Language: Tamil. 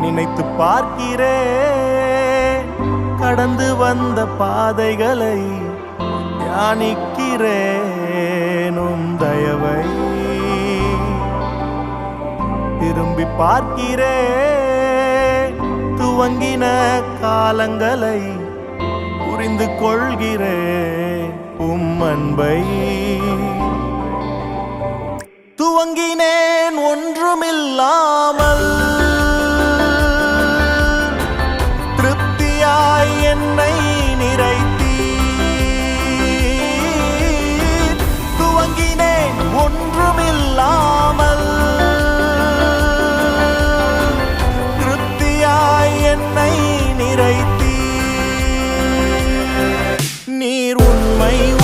நினைத்து பார்க்கிறேன் கடந்து வந்த பாதைகளை தியானிக்கிறேனும் தயவை. திரும்பி பார்க்கிறேன் துவங்கின காலங்களை புரிந்து கொள்கிறேன் உம் அன்பை. துவங்கினேன் ஒன்றுமில்லா I